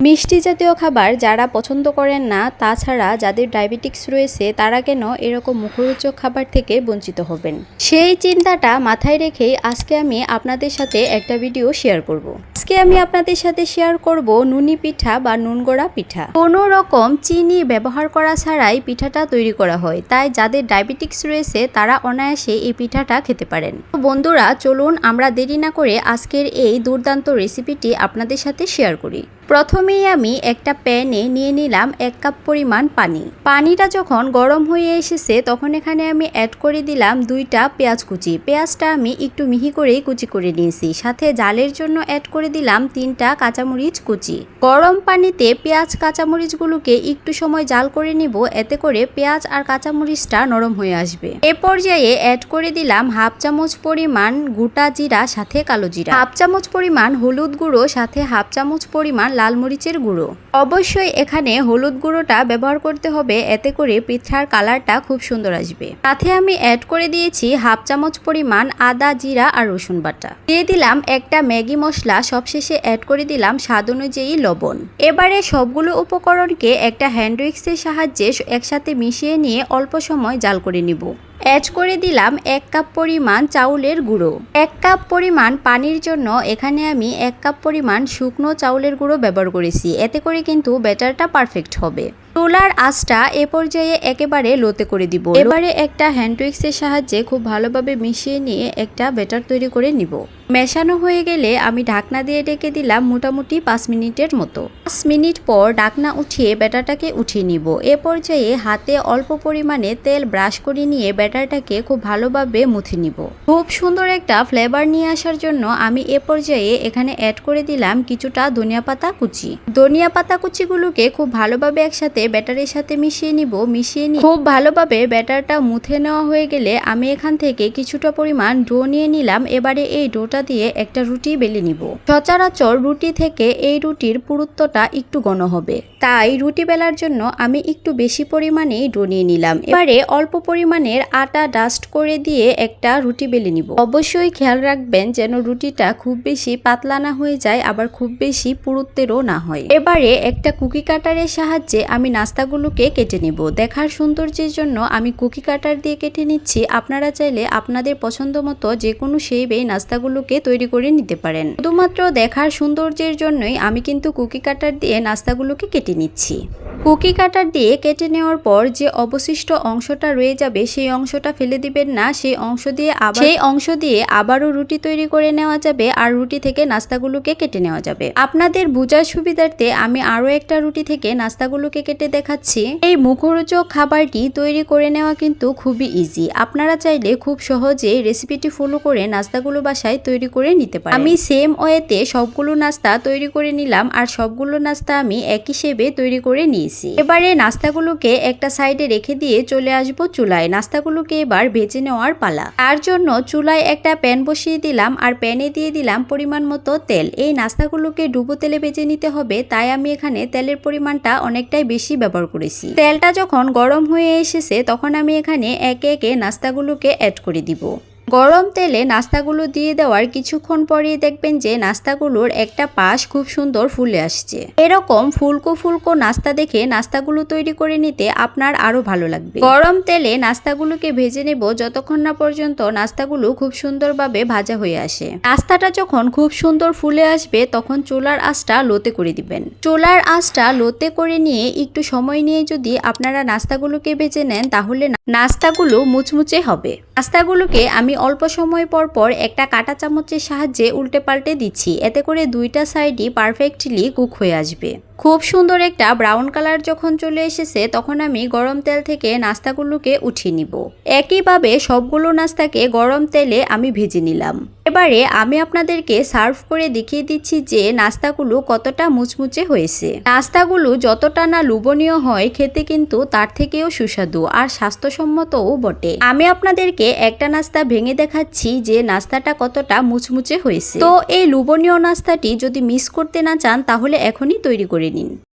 মিষ্টি জাতীয় খাবার যারা পছন্দ করেন না, তাছাড়া যাদের ডায়াবেটিক্স রয়েছে, তারা কেন এরকম মুখরোচক খাবার থেকে বঞ্চিত হবেন? সেই চিন্তাটা মাথায় রেখেই আজকে আমি আপনাদের সাথে একটা ভিডিও শেয়ার করব। আজকে আমি আপনাদের সাথে শেয়ার করব নুনি পিঠা বা নুনগড়া পিঠা। কোনো রকম চিনি ব্যবহার করা ছাড়াই পিঠাটা তৈরি করা হয়। তাই যাদের ডায়াবেটিক্স রয়েছে, তারা অনায়াসে এই পিঠাটা খেতে পারেন। বন্ধুরা, চলুন আমরা দেরি না করে আজকের এই দুর্দান্ত রেসিপিটি আপনাদের সাথে শেয়ার করি। প্রথমেই আমি একটা প্যানে নিয়ে নিলাম এক কাপ পরিমাণ পানি। পানিটা যখন গরম হয়ে এসেছে, তখন এখানে আমি অ্যাড করে দিলাম দুইটা পেঁয়াজ কুচি। পেঁয়াজটা আমি একটু মিহি করেই কুচি করে নিয়েছি। সাথে জালের জন্য অ্যাড করে দিলাম তিনটা কাঁচামরিচ কুচি। গরম পানিতে পেঁয়াজ কাঁচামরিচগুলোকে একটু সময় জাল করে নিব, এতে করে পেঁয়াজ আর কাঁচামরিচটা নরম হয়ে আসবে। এ পর্যায়ে অ্যাড করে দিলাম হাফ চামচ পরিমাণ গোটা জিরা, সাথে কালো জিরা। হাফ চামচ পরিমাণ হলুদ গুঁড়ো, সাথে হাফ চামচ পরিমাণ লাল মরিচের গুঁড়ো। অবশ্যই এখানে হলুদ গুঁড়োটা ব্যবহার করতে হবে, এতে করে পিঠার কালারটা খুব সুন্দর আসবে। সাথে আমি অ্যাড করে দিয়েছি হাফ চামচ পরিমাণ আদা, জিরা আর রসুন বাটা। দিয়ে দিলাম একটা ম্যাগি মশলা, সবশেষে অ্যাড করে দিলাম স্বাদ অনুযায়ী লবণ। এবারে সবগুলো উপকরণকে একটা হ্যান্ড উইক্সের সাহায্যে একসাথে মিশিয়ে নিয়ে অল্প সময় জাল করে নিব। অ্যাড করে দিলাম এক কাপ পরিমাণ চাউলের গুঁড়ো। এক কাপ পরিমাণ পানির জন্য এখানে আমি এক কাপ পরিমাণ শুকনো চাউলের গুঁড়ো ব্যবহার করেছি। এতে করে কিন্তু ব্যাটারটা পারফেক্ট হবে। চুলার আঁচটা এ পর্যায়ে একেবারে লোতে করে দিব। এবারে একটা হ্যান্ডউইক্সের সাহায্যে খুব ভালোভাবে মিশিয়ে নিয়ে একটা ব্যাটার তৈরি করে নিব। মেশানো হয়ে গেলে আমি ঢাকনা দিয়ে ডেকে দিলাম মোটামুটি পাঁচ মিনিটের মতো। পাঁচ মিনিট পর ঢাকনা উঠিয়ে ব্যাটারটাকে উঠিয়ে নিব। এ পর্যায়ে হাতে অল্প পরিমাণে তেল ব্রাশ করে নিয়ে ব্যাটারটাকে খুব ভালোভাবে মুথে নিব। খুব সুন্দর একটা ফ্লেভার নিয়ে আসার জন্য আমি এ পর্যায়ে এখানে অ্যাড করে দিলাম কিছুটা ধনিয়া পাতা কুচি। ধনিয়া পাতা কুচিগুলোকে খুব ভালোভাবে একসাথে ব্যাটারের সাথে মিশিয়ে নিব। মিশিয়ে নিয়ে খুব ভালোভাবে ব্যাটারটা মুথে নেওয়া হয়ে গেলে আমি এখান থেকে কিছুটা পরিমাণ ডো নিয়ে নিলাম। এবারে এই ডোটা দিয়ে একটা রুটি বেলে নিব। সচরাচর রুটি থেকে এই রুটির পুরুত্বটা একটু ঘন হবে। তাই রুটি বেলার জন্য আমি একটু বেশি পরিমাণেই ডো নিয়ে নিলাম। এবারে অল্প পরিমাণের আটা ডাস্ট করে দিয়ে একটা রুটি বেলে নিব। অবশ্যই খেয়াল রাখবেন যেন রুটিটা খুব বেশি পাতলা না হয়ে যায়, আবার খুব বেশি পুরুত্বেরও না হয়। এবারে একটা কুকি কাটারের সাহায্যে আমি নাস্তাগুলোকে কেটে নিব। দেখার সৌন্দর্যের জন্য আমি কুকি কাটার দিয়ে কেটে নিচ্ছি। আপনারা চাইলে আপনাদের পছন্দ মতো যে কোনো শেপে নাস্তাগুলোকে তৈরি করে নিতে পারেন। শুধুমাত্র দেখার সৌন্দর্যের জন্যই আমি কিন্তু কুকি কাটার দিয়ে নাস্তাগুলোকে কেটে নিচ্ছি। কুকি কাটার দিয়ে কেটে নেওয়ার পর যে অবশিষ্ট অংশটা রয়ে যাবে, সেই অংশটা ফেলে দিবেন না, সেই অংশ দিয়ে আবার সেই অংশ দিয়ে আবারও রুটি তৈরি করে নেওয়া যাবে আর রুটি থেকে নাস্তাগুলোকে কেটে নেওয়া যাবে। আপনাদের বোঝার সুবিধার্থে আমি আরও একটা রুটি থেকে নাস্তাগুলোকে কেটে দেখাচ্ছি। এই মুখরোচক খাবারটি তৈরি করে নেওয়া কিন্তু খুবই ইজি আপনারা চাইলে খুব সহজে রেসিপিটি ফলো করে নাস্তাগুলো বাসায় তৈরি করে নিতে পারেন। আমি সেম ওয়েতে সবগুলো নাস্তা তৈরি করে নিলাম আর সবগুলো নাস্তা আমি একই শেপে তৈরি করে নিয়েছি এবারে নাস্তাগুলোকে একটা সাইডে রেখে দিয়ে চলে আসব চুলায়। নাস্তাগুলোকে এবার ভেজে নেওয়ার পালা। তার জন্য চুলায় একটা প্যান বসিয়ে দিলাম আর প্যানে দিয়ে দিলাম পরিমাণ মতো তেল। এই নাস্তাগুলোকে ডুবো তেলে ভেজে নিতে হবে, তাই আমি এখানে তেলের পরিমাণটা অনেকটাই বেশি ব্যবহার করেছি। তেলটা যখন গরম হয়ে এসেছে, তখন আমি এখানে একে একে নাস্তাগুলোকে অ্যাড করে দিব। গরম তেলে নাস্তাগুলো দিয়ে দেওয়ার কিছুক্ষণ পরেই দেখবেন যে নাস্তাগুলোর একটা পাশ খুব সুন্দর ফুলে আসছে। এরকম ফুলকো ফুলকো নাস্তা দেখে নাস্তাগুলো তৈরি করে নিতে আপনার আরও ভালো লাগবে। গরম তেলে নাস্তাগুলোকে ভেজে নেব যতক্ষণ না পর্যন্ত নাস্তাগুলো খুব সুন্দরভাবে ভাজা হয়ে আসে। নাস্তাটা যখন খুব সুন্দর ফুলে আসবে তখন চুলার আঁচটা লোতে করে দিবেন। চুলার আঁচটা লোতে করে নিয়ে একটু সময় নিয়ে যদি আপনারা নাস্তাগুলোকে ভেজে নেন তাহলে নাস্তাগুলো মুচমুচে হবে। নাস্তাগুলোকে আমি অল্প সময় পর পর একটা কাটা চামচের সাহায্যে উল্টে পাল্টে দিচ্ছি। এতে করে দুইটা সাইডই পারফেক্টলি কুক হয়ে আসবে। খুব সুন্দর একটা ব্রাউন কালার যখন চলে এসেছে, তখন আমি গরম তেল থেকে নাস্তাগুলোকে উঠিয়ে নিব। একইভাবে সবগুলো নাস্তাকে গরম তেলে আমি ভেজে নিলাম। এবারে আমি আপনাদেরকে সার্ভ করে দেখিয়ে দিচ্ছি যে নাস্তাগুলো কতটা মুচমুচে হয়েছে। নাস্তাগুলো যতটা না লোভনীয় হয়, খেতে কিন্তু তার থেকেও সুস্বাদু আর স্বাস্থ্যসম্মতও বটে। আমি আপনাদেরকে একটা নাস্তা ভেঙে দেখাচ্ছি যে নাস্তাটা কতটা মুচমুচে হয়েছে। তো এই লোভনীয় নাস্তাটি যদি মিস করতে না চান, তাহলে এখনই তৈরি করে নিন